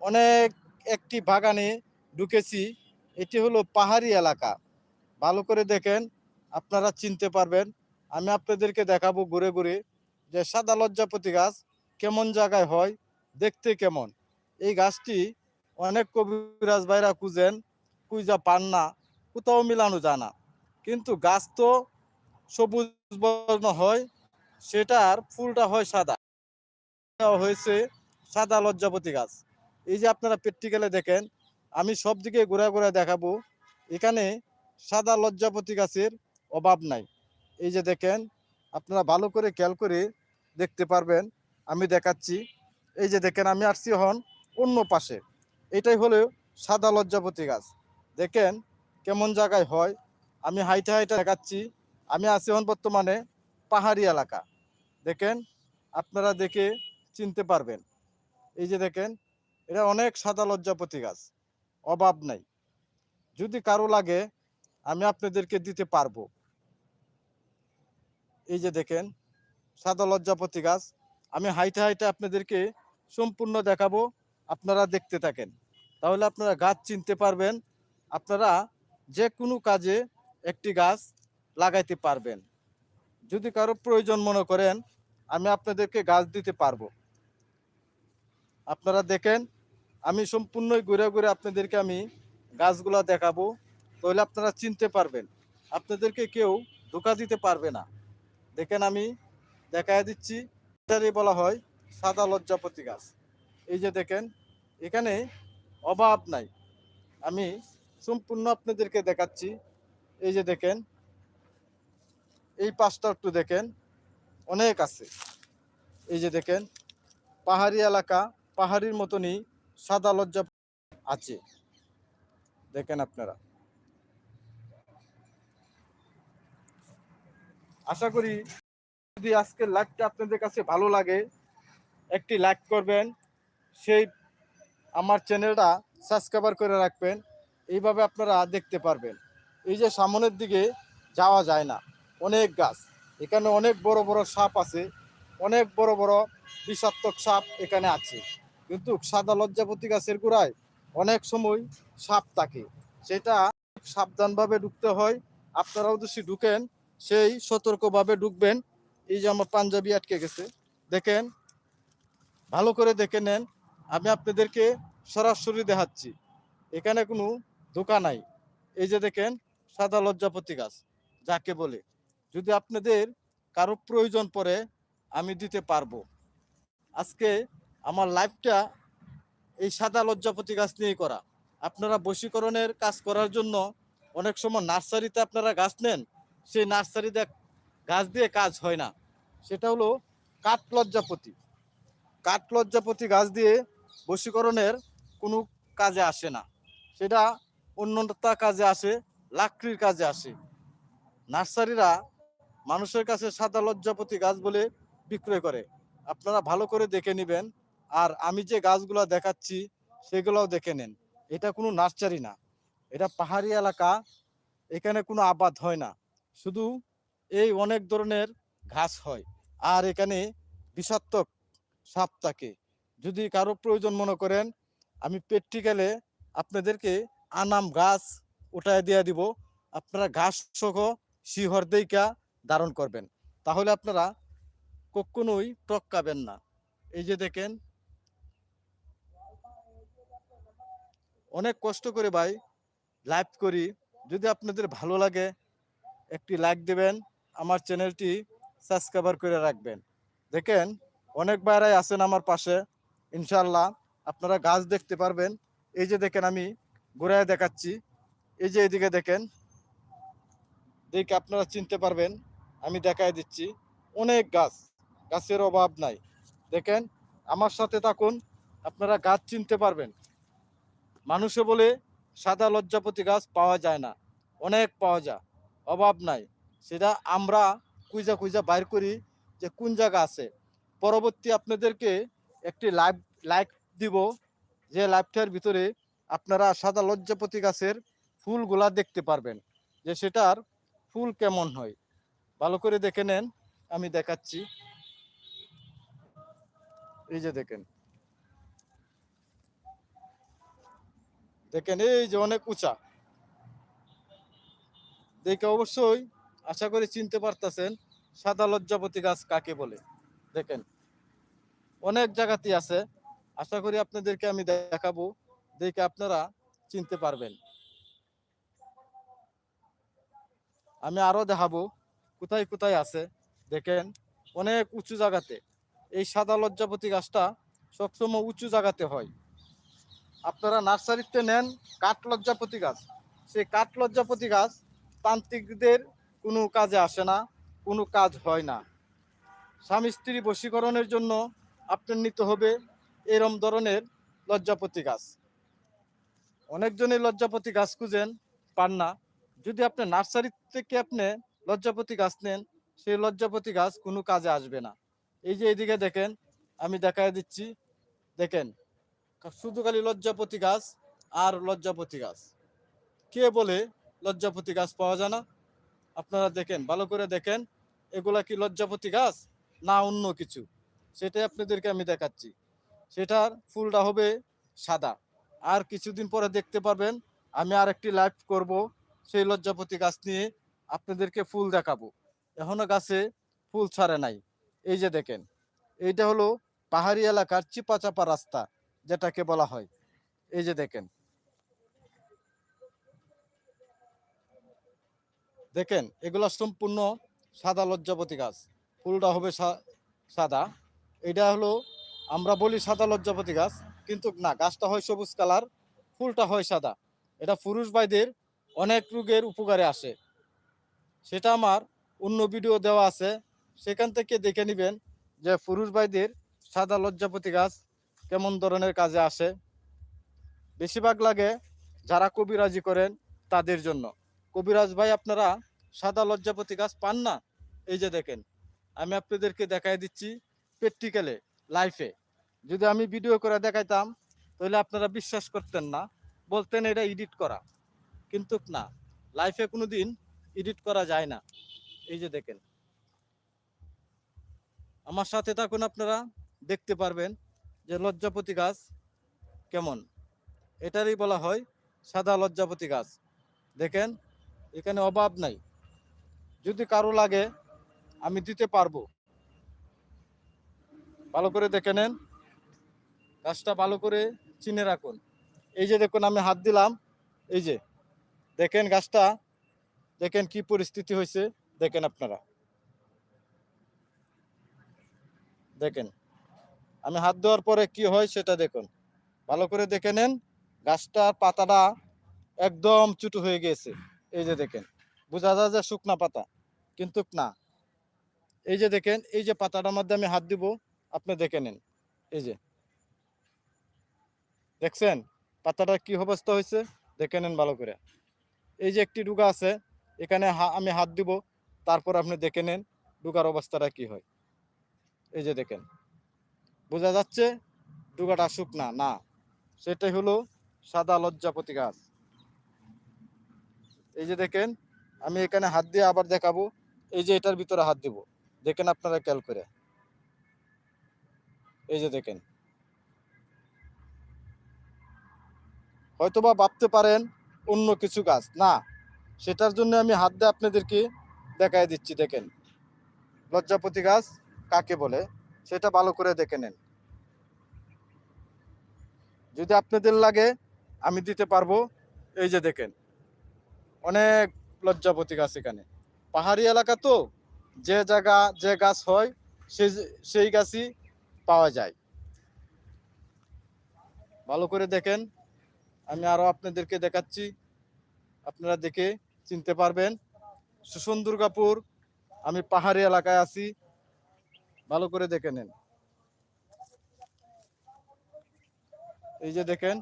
অনেক একটি বাগানে ঢুকেছি। এটি হলো পাহাড়ি এলাকা। ভালো করে দেখেন, আপনারা চিনতে পারবেন। আমি আপনাদেরকে দেখাবো ঘুরে ঘুরে যে সাদা লজ্জাপতি গাছ কেমন জায়গায় হয়, দেখতে কেমন। এই গাছটি অনেক কবিরাজ ভাইরা খুঁজেন কুইজা পান না, কোথাও মিলানো যায় না। কিন্তু গাছ তো সবুজ বর্ণ হয়, সেটার ফুলটা হয় সাদা। হয়েছে সাদা লজ্জাপতি গাছ। এই যে আপনারা প্র্যাকটিক্যালে দেখেন, আমি সব দিকে ঘোরা ঘোরা দেখাবো। এখানে সাদা লজ্জাপতি গাছের অভাব নাই। এই যে দেখেন, আপনারা ভালো করে খেয়াল করে দেখতে পারবেন, আমি দেখাচ্ছি। এই যে দেখেন, আমি আসছি হন অন্য পাশে। এটাই হলো সাদা লজ্জাপতি গাছ। দেখেন কেমন জায়গায় হয়। আমি হাইটে হাইটে দেখাচ্ছি। আমি আছি হন বর্তমানে পাহাড়ি এলাকা। দেখেন, আপনারা দেখে চিনতে পারবেন। এই যে দেখেন এটা অনেক সাদা লজ্জাপতি গাছ। অভাব নাই। যদি কারও লাগে, আমি আপনাদেরকে দিতে পারব। এই যে দেখেন, সাদা লজ্জাপতি গাছ। আমি হাইটে হাইটে আপনাদেরকে সম্পূর্ণ দেখাবো। আপনারা দেখতে থাকেন। তাহলে আপনারা গাছ চিনতে পারবেন। আপনারা যে কোনো কাজে একটি গাছ লাগাইতে পারবেন। যদি কারও প্রয়োজন মনে করেন, আমি আপনাদেরকে গাছ দিতে পারব। আপনারা দেখেন আমি সম্পূর্ণই ঘুরে ঘুরে আপনাদেরকে আমি গাছগুলা দেখাবো, তাহলে আপনারা চিনতে পারবেন। আপনাদেরকে কেউ ধোকা দিতে পারবে না। দেখেন আমি দেখায় দিচ্ছি, এটারই বলা হয় সাদা লজ্জাপতি গাছ। এই যে দেখেন, এখানে অভাব নাই। আমি সম্পূর্ণ আপনাদেরকে দেখাচ্ছি। এই যে দেখেন, এই পাঁচটা একটু দেখেন, অনেক আছে। এই যে দেখেন, পাহাড়ি এলাকা, পাহাড়ির মতনই সাদা লজ্জা আছে। দেখেন আপনারা। আশা করি যদি আজকের লাইভটা আপনাদের কাছে ভালো লাগে, একটি লাইক করবেন, সেই আমার চ্যানেলটা সাবস্ক্রাইবার করে রাখবেন, এইভাবে আপনারা দেখতে পারবেন। এই যে সামনের দিকে যাওয়া যায় না, অনেক গাছ, এখানে অনেক বড় বড় সাপ আছে, অনেক বড় বড় বিষাক্তক সাপ এখানে আছে। কিন্তু সাদা লজ্জাপতি গাছের গোড়ায় অনেক সময় সাপ থাকে। সেটা সাবধানভাবে ঢুকতে হয়। আপনারাও যদি ঢুকেন, সেই সতর্কভাবে ঢুকবেন। এই যে আমার পাঞ্জাবি আটকে গেছে, দেখেন, ভালো করে দেখে নেন। আমি আপনাদেরকে সরাসরি দেখাচ্ছি। এখানে কোনো দোকান নাই। এই যে দেখেন, সাদা লজ্জাপতি গাছ, যাকে বলে। যদি আপনাদের কারও প্রয়োজন পড়ে, আমি দিতে পারব। আজকে আমার লাইফটা এই সাদা লজ্জাপতি গাছ নিয়েই করা। আপনারা বশীকরণের কাজ করার জন্য অনেক সময় নার্সারিতে আপনারা গাছ নেন, সেই নার্সারিতে গাছ দিয়ে কাজ হয় না। সেটা হলো কাঠ লজ্জাপতি কাঠ লজ্জাপতি গাছ দিয়ে বশীকরণের কোনো কাজে আসে না। সেটা অন্যতা কাজে আসে, লাকড়ির কাজে আসে। নার্সারিরা মানুষের কাছে সাদা লজ্জাপতি গাছ বলে বিক্রয় করে। আপনারা ভালো করে দেখে নেবেন আর আমি যে গাছগুলো দেখাচ্ছি, সেগুলোও দেখে নেন। এটা কোনো নার্সারি না। এটা পাহাড়ি এলাকা, এখানে কোনো আবাদ হয় না। শুধু এই অনেক ধরনের ঘাস হয়। আর এখানে বিষাক্তক সাপ থাকে। যদি কারও প্রয়োজন মনে করেন, আমি প্র্যাকটিক্যালে আপনাদেরকে আনাম গাছ উঠায় দিয়ে দিব। আপনারা ঘাস সহ শিহর দেইকা ধারণ করবেন। তাহলে আপনারা কখনোই টক্কাবেন না। এই যে দেখেন অনেক কষ্ট করে ভাই লাইভ করি। যদি আপনাদের ভালো লাগে, একটি লাইক দেবেন, আমার চ্যানেলটি সাবস্ক্রাইবার করে রাখবেন। দেখেন, অনেক বাইরাই আছেন আমার পাশে ইনশাল্লাহ আপনারা গাছ দেখতে পারবেন। এই যে দেখেন আমি ঘুরায় দেখাচ্ছি। এই যে এইদিকে দেখেন, দেখে আপনারা চিনতে পারবেন, আমি দেখায় দিচ্ছি। অনেক গাছ, গাছের অভাব নাই। দেখেন, আমার সাথে থাকুন, আপনারা গাছ চিনতে পারবেন। মানুষে বলে সাদা লজ্জাপতি গাছ পাওয়া যায় না, অনেক পাওয়া যায়। অভাব নাই। সেটা আমরা কুইজা কুইজা বাইর করি যে কোন জায়গা আছে। পরবর্তী আপনাদেরকে একটি লাইভ, লাইক দিব যে লাইভটার ভিতরে আপনারা সাদা লজ্জাপতি গাছের ফুলগুলা দেখতে পারবেন, যে সেটার ফুল কেমন হয়। ভালো করে দেখে নেন, আমি দেখাচ্ছি। এই যে দেখেন। দেখেন এই যে অনেক উঁচা। দেখে অবশ্যই আশা করি চিনতে পারতেছেন সাদা লজ্জাপতি গাছ কাকে বলে। দেখেন, অনেক জায়গাতেই আছে। আশা করি আপনাদেরকে আমি দেখাবো, দেখে আপনারা চিনতে পারবেন। আমি আরও দেখাবো কোথায় কোথায় আছে। দেখেন, অনেক উঁচু জায়গাতে। এই সাদা লজ্জাপতি গাছটা সবসময় উঁচু জায়গাতে হয়। আপনারা নার্সারিতে নেন কাঠ লজ্জাপতি গাছ। সেই কাঠ লজ্জাপতি গাছ তান্ত্রিকদের কোনো কাজে আসে না, কোনো কাজ হয় না। স্বামী স্ত্রী বশীকরণের জন্য আপনার নিতে হবে এরম ধরনের লজ্জাপতি গাছ। অনেকজনই লজ্জাপতি গাছ খুঁজেন, পান না। যদি আপনি নার্সারি থেকে আপনি লজ্জাপতি গাছ নেন, সেই লজ্জাপতি গাছ কোনো কাজে আসবে না। এই যে এদিকে দেখেন, আমি দেখায় দিচ্ছি। দেখেন শুধু খালি লজ্জাপতি গাছ আর লজ্জাপতি গাছ। কে বলে লজ্জাপতি গাছ পাওয়া যায় না? আপনারা দেখেন, ভালো করে দেখেন, এগুলা কি লজ্জাপতি গাছ না অন্য কিছু? সেটাই আপনাদেরকে আমি দেখাচ্ছি। সেটার ফুলটা হবে সাদা। আর কিছুদিন পরে দেখতে পারবেন, আমি আর একটি লাইভ করব সেই লজ্জাপতি গাছ নিয়ে আপনাদেরকে ফুল দেখাবো। এখনও গাছে ফুল ছাড়ে নাই। এই যে দেখেন, এইটা হলো পাহাড়ি এলাকার চিপাচাপা রাস্তা। যেটাকে বলা হয়। এই যে দেখেন। দেখেন, এগুলো সম্পূর্ণ সাদা লজ্জাপতি গাছ। ফুলটা হবে সাদা। এটা হলো, আমরা বলি সাদা লজ্জাপতি গাছ, কিন্তু না, গাছটা হয় সবুজ কালার, ফুলটা হয় সাদা। এটা পুরুষ ভাইদের অনেক রোগের উপকারে আসে। সেটা আমার অন্য ভিডিও দেওয়া আছে। সেখান থেকে দেখে নেবেন যে পুরুষ ভাইদের সাদা লজ্জাপতি গাছ কেমন ধরনের কাজে আসে। বেশিরভাগ লাগে যারা কবিরাজি করেন তাদের জন্য। কবিরাজ ভাই, আপনারা সাদা লজ্জাপতি গাছ পান না? এই যে দেখেন, আমি আপনাদেরকে দেখাই দিচ্ছি প্র্যাকটিক্যালে, লাইফে। যদি আমি ভিডিও করে দেখাইতাম, তাহলে আপনারা বিশ্বাস করতেন না। বলতেন এটা এডিট করা। কিন্তু না, লাইফে কোনো দিন এডিট করা যায় না। এই যে দেখেন, আমার সাথে থাকুন আপনারা, দেখতে পারবেন যে লজ্জাপতি গাছ, কেমন? এটারই বলা হয় সাদা লজ্জাপতি গাছ। দেখেন, এখানে অভাব নাই। যদি কারও লাগে, আমি দিতে পারব। ভালো করে দেখে নেন। গাছটা ভালো করে চিনে রাখুন। এই যে দেখুন, আমি হাত দিলাম। এই যে, দেখেন গাছটা। দেখেন কি পরিস্থিতি হয়েছে। দেখেন আপনারা। দেখেন। আমি হাত দেওয়ার পরে কি হয় সেটা দেখুন। ভালো করে দেখে নেন, গাছটার পাতাটা একদম চুটু হয়ে গিয়েছে। এই যে দেখেন, বোঝা যায় যে শুকনা পাতা, কিন্তু না। এই যে দেখেন, এই যে পাতাটার মধ্যে আমি হাত দিব, আপনি দেখে নেন। এই যে। দেখছেন? পাতাটা কি অবস্থা হয়েছে? দেখে নেন ভালো করে। এই যে একটি ডুগা আছে, এখানে আমি হাত দিব, তারপর আপনি দেখে নেন ডুগার অবস্থাটা কি হয়। এই যে দেখেন। বোঝা যাচ্ছে ডুগাটা শুকনা, না। সেটাই হলো সাদা লজ্জাপতি গাছ এই যে দেখেন, আমি এখানে হাত দিয়ে আবার দেখাবো। এই যে এটার ভিতরে হাত দিব। দেখেন আপনারা খেয়াল করে। এই যে দেখেন। হয়তোবা ভাবতে পারেন অন্য কিছু গাছ, না। সেটার জন্য আমি হাত দিয়ে আপনাদেরকে দেখাই দিচ্ছি, দেখেন। লজ্জাপতি গাছ কাকে বলে? সেটা ভালো করে দেখে নেন। যদি আপনাদের লাগে, আমি দিতে পারব। এই যে দেখেন, অনেক লজ্জাপতি গাছ এখানে। পাহাড়ি এলাকা তো, যে জায়গা, যে গাছ হয়, সে, সেই গাছই পাওয়া যায়। ভালো করে দেখেন, আমি আরও আপনাদেরকে দেখাচ্ছি। আপনারা দেখে চিনতে পারবেন। সুসন দুর্গাপুর আমি পাহাড়ি এলাকায় আছি। ভালো করে দেখে নেন। এই যে দেখেন।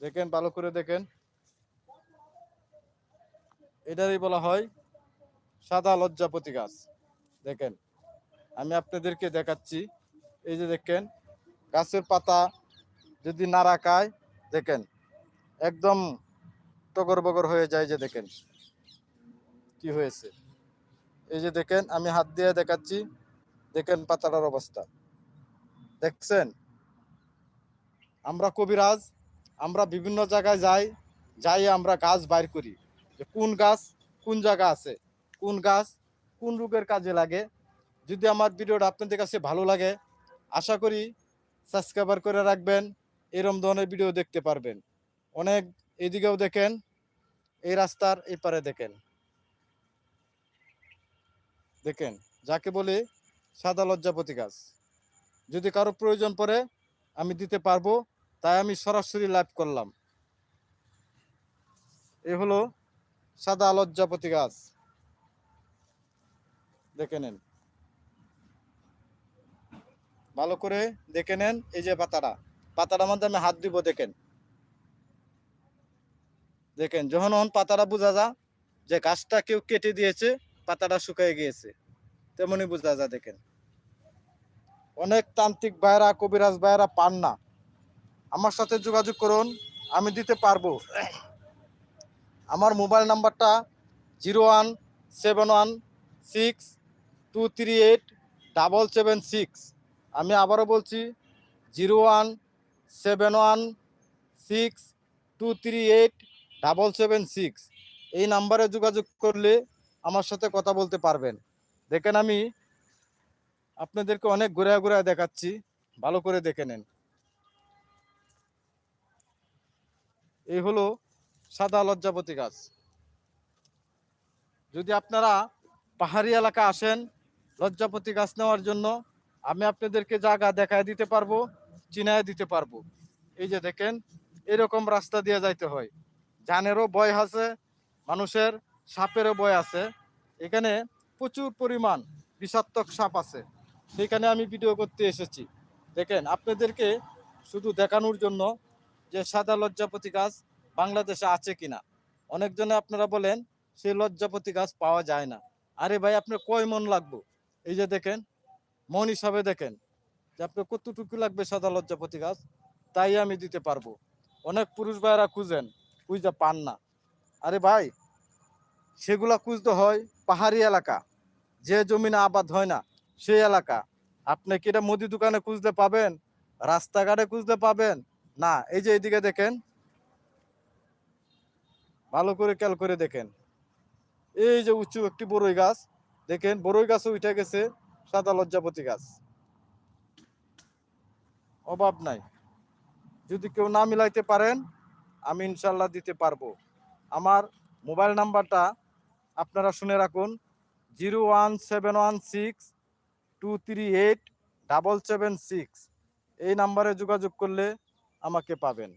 দেখেন, ভালো করে দেখেন। এটারই বলা হয় সাদা লজ্জাপতি গাছ। দেখেন, আমি আপনাদেরকে দেখাচ্ছি। এই যে দেখেন, গাছের পাতা যদি না রাখায়, দেখেন, একদম টগর বগর হয়ে যায় যে দেখেন। কি হয়েছে। এই যে দেখেন, আমি হাত দিয়ে দেখাচ্ছি। দেখেন পাতাটার অবস্থা। দেখছেন? আমরা কবিরাজ, আমরা বিভিন্ন জায়গায় যাই যাই আমরা গাছ বাইর করি। যে কোন গাছ কোন জায়গা আছে, কোন গাছ কোন রোগের কাজে লাগে। যদি আমার ভিডিওটা আপনাদের কাছে ভালো লাগে, আশা করি সাবস্ক্রাইবার করে রাখবেন, এরম ধরনের ভিডিও দেখতে পারবেন। অনেক এদিকেও দেখেন, এই রাস্তার এপারে দেখেন। দেখেন, যাকে বলে সাদা লজ্জাপতি গাছ। যদি কারও প্রয়োজন পড়ে, আমি দিতে পারব, তাই আমি সরাসরি লাইভ করলাম। এ হলো সাদা লজ্জাপতি গাছ। দেখে নেন। ভালো করে দেখে নেন এই যে পাতাটা। পাতাটার মধ্যে আমি হাত দিব, দেখেন। দেখেন, যখন পাতাটা বোঝা যা যে গাছটা কেউ কেটে দিয়েছে পাতাটা শুকিয়ে গিয়েছে। তেমনি বোঝা যায় দেখেন। অনেক তান্ত্রিক ভাইরা কবিরাজ ভাইরা পান না। আমার সাথে যোগাযোগ করুন, আমি দিতে পারব। আমার মোবাইল নাম্বারটা zero one seven one six two three eight double seven six. আমি আবারও বলছি, zero one seven one six two three eight double seven six. এই নাম্বারে যোগাযোগ করলে আমার সাথে কথা বলতে পারবেন। দেখেন আমি আপনাদেরকে অনেক ঘুরে ঘুরে দেখাচ্ছি। ভালো করে দেখে নেন। এই হলো সাদা লজ্জাপতি গাছ। যদি আপনারা পাহাড়ি এলাকা আসেন লজ্জাপতি গাছ নেওয়ার জন্য, আমি আপনাদেরকে জায়গা দেখায় দিতে পারব, চিনায় দিতে পারব। এই যে দেখেন, এরকম রাস্তা দিয়ে যাইতে হয়। জানেরও ভয় আছে, মানুষের সাপেরও বয় আছে। এখানে প্রচুর পরিমাণ বিষাক্তক সাপ আছে। সেখানে আমি ভিডিও করতে এসেছি। দেখেন, আপনাদেরকে শুধু দেখানোর জন্য যে সাদা লজ্জাপতি গাছ বাংলাদেশে আছে কিনা। অনেকজনে আপনারা বলেন সেই লজ্জাপতি গাছ পাওয়া যায় না। আরে ভাই, আপনার কয় মন লাগবে? এই যে দেখেন, মন হিসাবে দেখেন, যে আপনার কতটুকু লাগবে সাদা লজ্জাপতি গাছ? তাই আমি দিতে পারব। অনেক পুরুষ ভাইরা খুঁজেন খুঁজতে পান না। আরে ভাই সেগুলা খুঁজতে হয় পাহাড়ি এলাকা। যে জমিনে আবাদ হয় না, সেই এলাকা। আপনি কি এটা মুদি দোকানে খুঁজতে পাবেন? রাস্তাঘাটে খুঁজতে পাবেন? না, এই যে এইদিকে দেখেন। ভালো করে খেয়াল করে দেখেন। এই যে উঁচু একটি বড়ই গাছ, দেখেন বড়ই গাছও উঠে গেছে, সাদা লজ্জাপতি গাছ। অভাব নাই। যদি কেউ না মিলাইতে পারেন, আমি ইনশাল্লাহ দিতে পারব। আমার মোবাইল নাম্বারটা আপনারা শুনে রাখুন, zero one seven one six two three eight double seven six. এই নাম্বারে যোগাযোগ করলে আমাকে পাবেন।